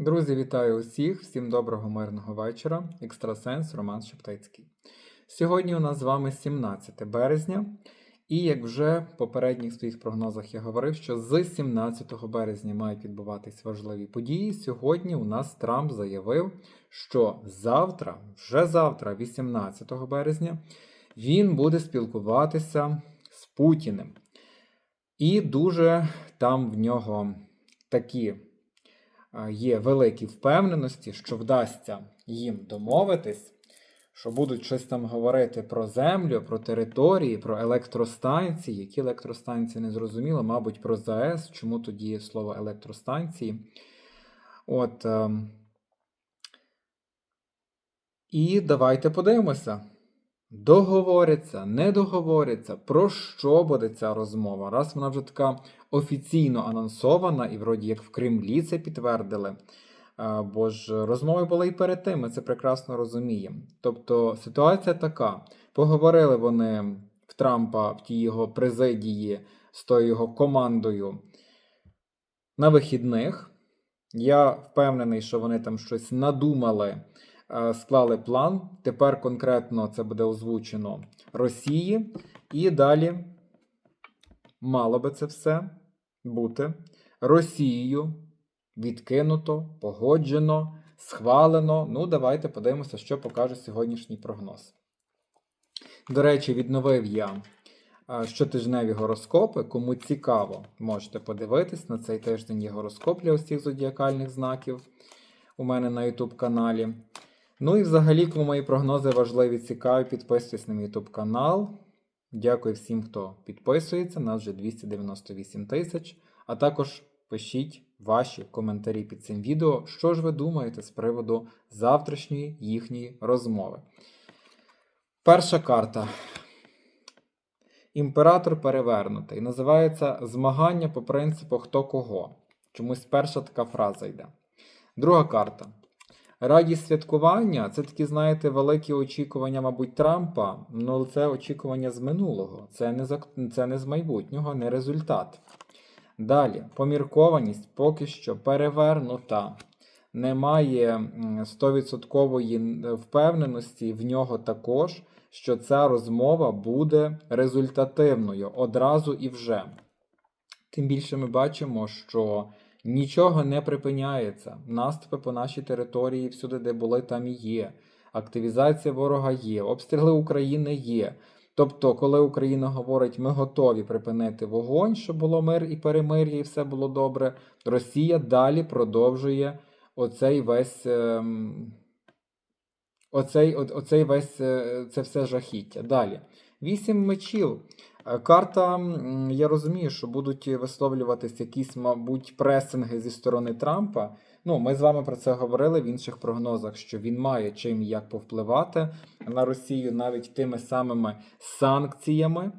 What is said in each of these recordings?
Друзі, вітаю усіх! Всім доброго мирного вечора. Екстрасенс Роман Шептицький. Сьогодні у нас з вами 17 березня, і як вже в попередніх своїх прогнозах я говорив, що з 17 березня мають відбуватись важливі події. Сьогодні у нас Трамп заявив, що завтра, вже завтра, 18 березня, він буде спілкуватися з Путіним. І дуже там в нього такі є великі впевненості, що вдасться їм домовитись, що будуть щось там говорити про землю, про території, про електростанції. Які електростанції не зрозуміло, мабуть, про ЗАЕС, чому тоді слово електростанції. От. ем, І давайте подивимося. Договоряться, не договоряться, про що буде ця розмова? Раз вона вже така офіційно анонсована, і вроді як в Кремлі це підтвердили. Бо ж розмови були і перед тим, ми це прекрасно розуміємо. Тобто ситуація така: поговорили вони в Трампа в тій його президії з тою його командою на вихідних. Я впевнений, що вони там щось надумали, е, склали план. Тепер конкретно це буде озвучено Росії. І далі мало би це все бути Росією відкинуто, погоджено, схвалено. Ну, давайте подивимося, що покаже сьогоднішній прогноз. До речі, відновив я щотижневі гороскопи. Кому цікаво, можете подивитись. На цей тиждень є гороскоп для усіх зодіакальних знаків у мене на YouTube каналі. Ну і взагалі, кому мої прогнози важливі, цікаві, підписуйтесь на мій YouTube канал. Дякую всім, хто підписується. Нас вже 298 тисяч. А також пишіть ваші коментарі під цим відео, що ж ви думаєте з приводу завтрашньої їхньої розмови. Перша карта. Імператор перевернутий. Називається змагання по принципу хто кого. Чомусь перша така фраза йде. Друга карта. Радість святкування це такі, знаєте, великі очікування, мабуть, Трампа. Ну, це очікування з минулого. Це не, за... це не з майбутнього, не результат. Далі, поміркованість поки що перевернута. Немає 100% впевненості в нього також, що ця розмова буде результативною одразу і вже. Тим більше ми бачимо, що нічого не припиняється. Наступи по нашій території всюди, де були, там і є. Активізація ворога є, обстріли України є. Тобто, коли Україна говорить, ми готові припинити вогонь, щоб було мир і перемир'я, і все було добре, Росія далі продовжує оцей весь. ем, Оцей, оцей весь е, це все жахіття. Далі. Вісім мечів. Е, Карта, я розумію, що будуть висловлюватись якісь, мабуть, пресинги зі сторони Трампа. Ну, ми з вами про це говорили в інших прогнозах, що він має чим як повпливати на Росію навіть тими самими санкціями.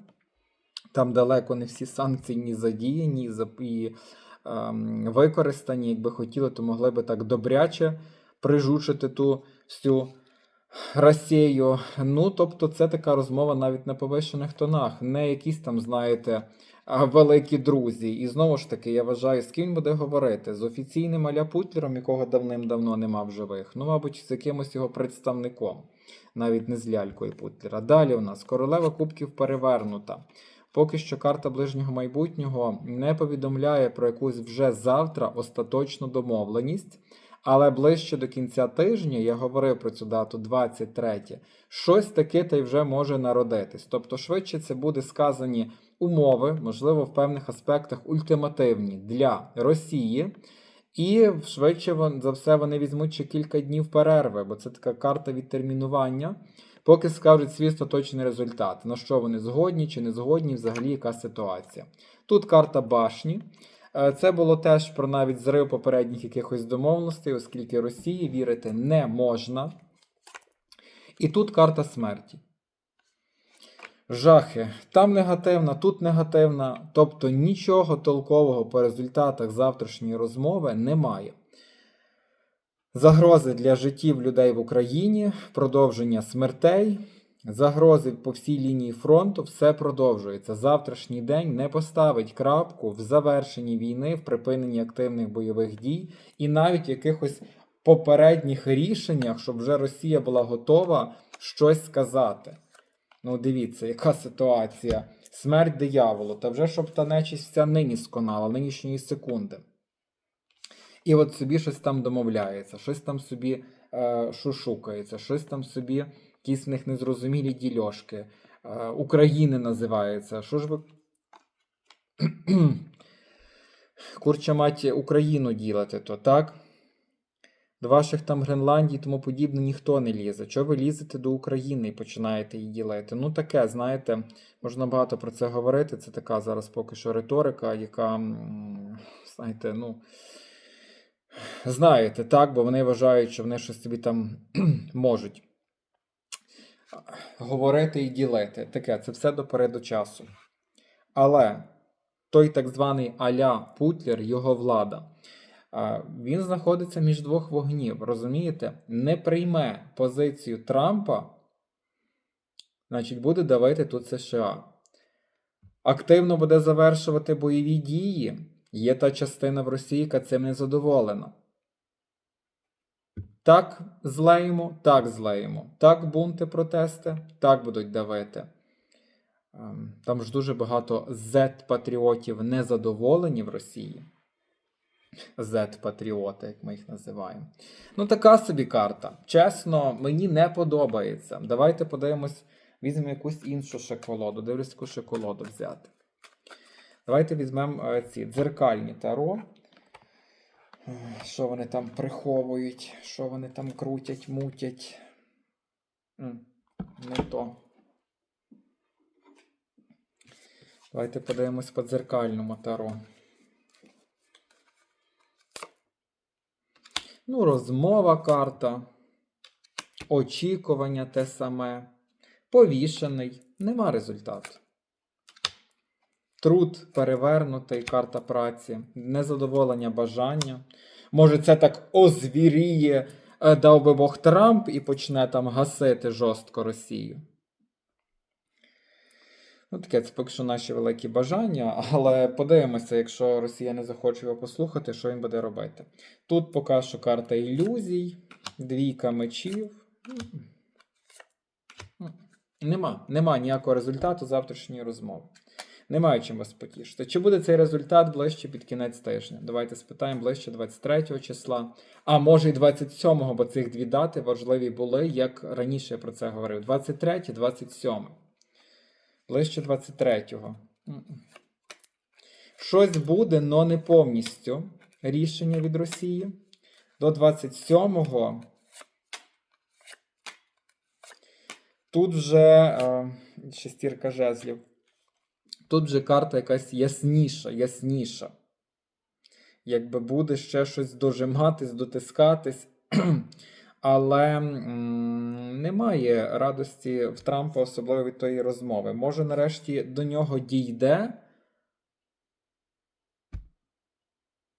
Там далеко не всі санкції ні задіяні, і ем, використані. Якби хотіли, то могли би так добряче прижучити ту всю Росію. Ну, тобто, це така розмова навіть на повищених тонах, не якісь там, знаєте, великі друзі. І знову ж таки, я вважаю, з ким буде говорити? З офіційним Аля Путлером, якого давним-давно нема в живих. Ну, мабуть, з якимось його представником, навіть не з лялькою Путлера. Далі у нас королева кубків перевернута. Поки що карта ближнього майбутнього не повідомляє про якусь вже завтра остаточну домовленість. Але ближче до кінця тижня я говорив про цю дату 23. Щось таке та й вже може народитись. Тобто, швидше це буде сказані умови, можливо, в певних аспектах ультимативні для Росії. І швидше за все вони візьмуть ще кілька днів перерви, бо це така карта відтермінування, поки скажуть свій остаточний результат, на що вони згодні чи не згодні, взагалі яка ситуація. Тут карта башні. Е, Це було теж про навіть зрив попередніх якихось домовленостей, оскільки Росії вірити не можна. І тут карта смерті. Жахи. Там негативна, тут негативна. Тобто нічого толкового по результатах завтрашньої розмови немає. Загрози для життів людей в Україні, продовження смертей, Загрози по всій лінії фронту все продовжується. Завтрашній день не поставить крапку в завершенні війни, в припиненні активних бойових дій і навіть в якихось попередніх рішеннях, щоб вже Росія була готова щось сказати. Ну, дивіться, яка ситуація. Смерть дияволу, та вже щоб та нечисть вся нині сконала, нинішньої секунди. І от собі щось там домовляється, щось там собі е, шушукається, щось там собі, якісь в них незрозумілі дільошки. Е, України називається. Що ж ви. Курча маті Україну ділите, то так? До ваших там Гренландій і тому подібне ніхто не лізе. Чого ви лізете до України і починаєте її ділити? Ну таке, знаєте, можна багато про це говорити. Це така зараз поки що риторика, яка, знаєте, ну. Знаєте, так, бо вони вважають, що вони щось собі там можуть говорити і ділити. Таке, це все до переду часу. Але той так званий Аля Путлер, його влада, він знаходиться між двох вогнів. Розумієте? Не прийме позицію Трампа, значить, буде давити тут США. Активно буде завершувати бойові дії. Є та частина в Росії, яка цим не задоволена. Так злеємо, так злеємо. Так бунти, протести, так будуть давити. Ем, Там ж дуже багато Z-патріотів незадоволені в Росії. Z-патріоти, як ми їх називаємо. Ну, така собі карта. Чесно, мені не подобається. Давайте подивимось, візьмемо якусь іншу ще колоду. Дивлюсь, яку ще колоду взяти. Давайте візьмемо е, ці дзеркальні таро. Що вони там приховують, що вони там крутять, мутять. Не то. Давайте подивимось по дзеркальному таро. Ну, розмова карта. Очікування те саме. Повішений. Нема результату. Труд перевернутий, карта праці, незадоволення бажання. Може, це так озвіріє, е, дав би Бог Трамп і почне там гасити жорстко Росію. Ну, таке це поки що наші великі бажання, але подивимося, якщо Росія не захоче його послухати, що він буде робити. Тут поки що карта ілюзій, двійка мечів. Нема, нема ніякого результату завтрашньої розмови. Немає чим вас потішити. Чи буде цей результат ближче під кінець тижня? Давайте спитаємо ближче 23 числа, а може й 27-го, бо цих дві дати важливі були, як раніше я про це говорив. 23, 27. Ближче 23-го. Щось буде, але не повністю. Рішення від Росії. До 27-го. Тут вже е, шестірка жезлів. Тут вже карта якась ясніша, ясніша. Якби буде ще щось дожиматись, дотискатись. Але м, немає радості в Трампа, особливо від тої розмови. Може, нарешті до нього дійде,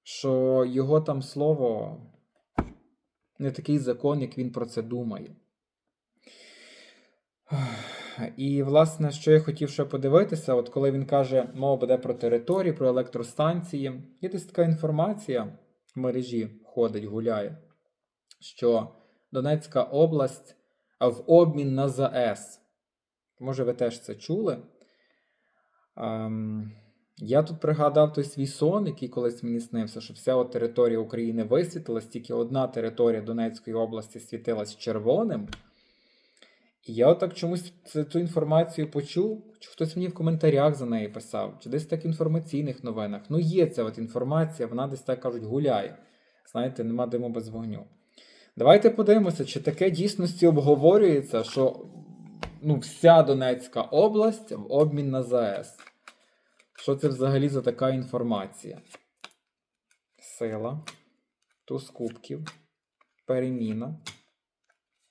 що його там слово не такий закон, як він про це думає. І, власне, що я хотів ще подивитися, от коли він каже, мова буде про території, про електростанції, є десь така інформація в мережі ходить, гуляє, що Донецька область в обмін на ЗАЕС. Може, ви теж це чули? Ем, я тут пригадав той свій сон, який колись мені снився, що вся от територія України висвітилась, тільки одна територія Донецької області світилась червоним. І я отак чомусь цю, інформацію почув, чи хтось мені в коментарях за неї писав, чи десь так в інформаційних новинах. Ну, є ця от інформація, вона десь так кажуть гуляє. Знаєте, нема диму без вогню. Давайте подивимося, чи таке дійсності обговорюється, що ну, вся Донецька область в обмін на ЗАЕС. Що це взагалі за така інформація? Сила, туз кубків, переміна,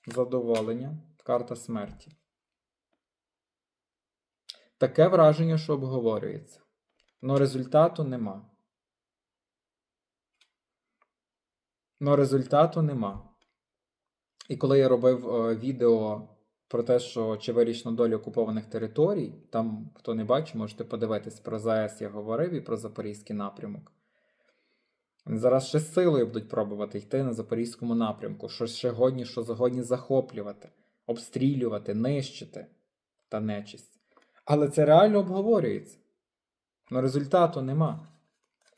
задоволення, карта смерті. Таке враження, що обговорюється. Но результату нема. Но результату нема. І коли я робив е, відео про те, що чи вирішено долю окупованих територій. Там, хто не бачив, можете подивитись про ЗАЕС я говорив і про Запорізький напрямок. Зараз ще силою будуть пробувати йти на Запорізькому напрямку, що ще годні, що загодні захоплювати, обстрілювати, нищити та нечисть. Але це реально обговорюється. Но результату нема.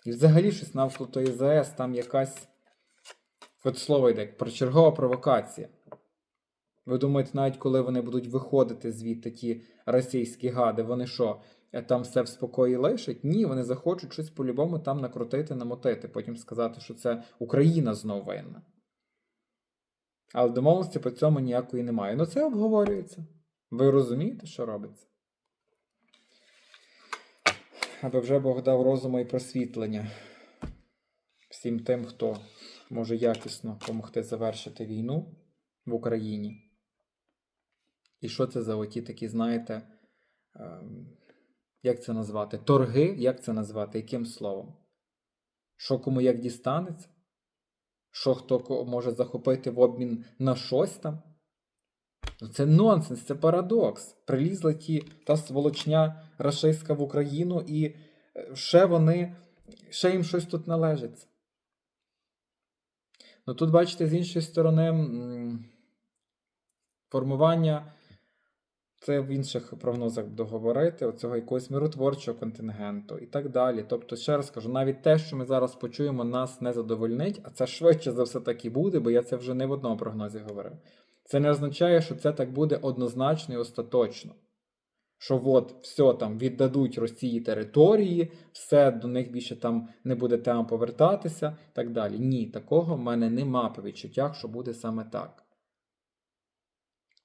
І взагалі щось навколо тої ЗАЕС там якась. От слово йде, як прочергова провокація. Ви думаєте, навіть коли вони будуть виходити звідти ті російські гади, вони що, е, там все в спокої лишать? Ні, вони захочуть щось по-любому там накрутити, намотити, потім сказати, що це Україна знов винна. Але домовленості по цьому ніякої немає. Ну це обговорюється. Ви розумієте, що робиться? Аби вже Бог дав розуму і просвітлення всім тим, хто може якісно допомогти завершити війну в Україні. І що це за оті такі, знаєте, ем, як це назвати? Торги, як це назвати? Яким словом? Що кому як дістанеться? Що хто може захопити в обмін на щось там? Ну, Це нонсенс, це парадокс. Прилізла ті та сволочня рашистська в Україну, і е, ще вони, ще їм щось тут належить. Ну тут, бачите, з іншої сторони, формування, це в інших прогнозах буду говорити, оцього якогось миротворчого контингенту і так далі. Тобто, ще раз кажу, навіть те, що ми зараз почуємо, нас не задовольнить, а це швидше за все так і буде, бо я це вже не в одному прогнозі говорив. Це не означає, що це так буде однозначно і остаточно. Що от все там віддадуть Росії території, все до них більше там не буде тема повертатися і так далі. Ні, такого в мене нема по відчуттях, що буде саме так.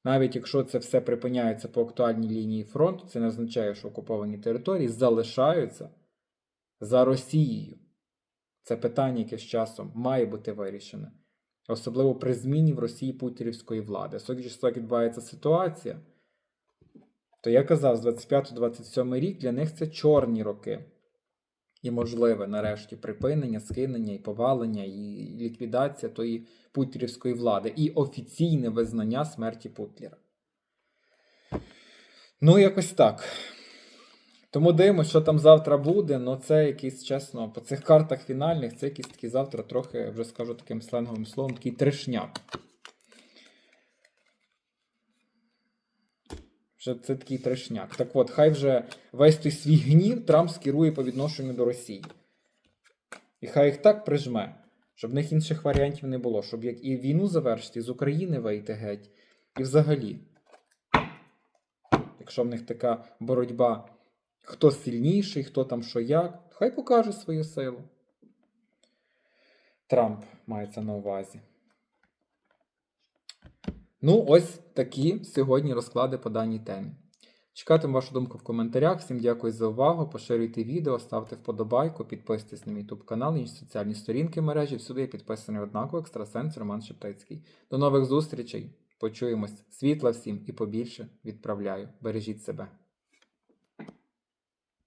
Навіть якщо це все припиняється по актуальній лінії фронту, це не означає, що окуповані території залишаються за Росією. Це питання, яке з часом має бути вирішене. Особливо при зміні в Росії путірівської влади. Судячи, що так відбувається ситуація, то я казав, з 25-27 рік для них це чорні роки. І можливе, нарешті, припинення, скинення і повалення, і ліквідація тої путлерівської влади, і офіційне визнання смерті Путлера. Ну, якось так. Тому дивимося, що там завтра буде. Ну, це якийсь, чесно, по цих картах фінальних, це якийсь такий завтра трохи, вже скажу таким сленговим словом, такий трешняк. Вже це такий трешняк. Так от, хай вже весь той свій гнів Трамп скерує по відношенню до Росії. І хай їх так прижме, щоб в них інших варіантів не було, щоб як і війну завершити, і з України вийти геть. І взагалі, якщо в них така боротьба, хто сильніший, хто там що як, хай покаже свою силу. Трамп мається на увазі. Ну, ось такі сьогодні розклади по даній темі. Чекатиму вашу думку в коментарях. Всім дякую за увагу. Поширюйте відео, ставте вподобайку, підписуйтесь на мій YouTube канал, інші соціальні сторінки мережі. Всюди я підписаний однаково екстрасенс Роман Шептицький. До нових зустрічей. Почуємось. Світла всім і побільше відправляю. Бережіть себе.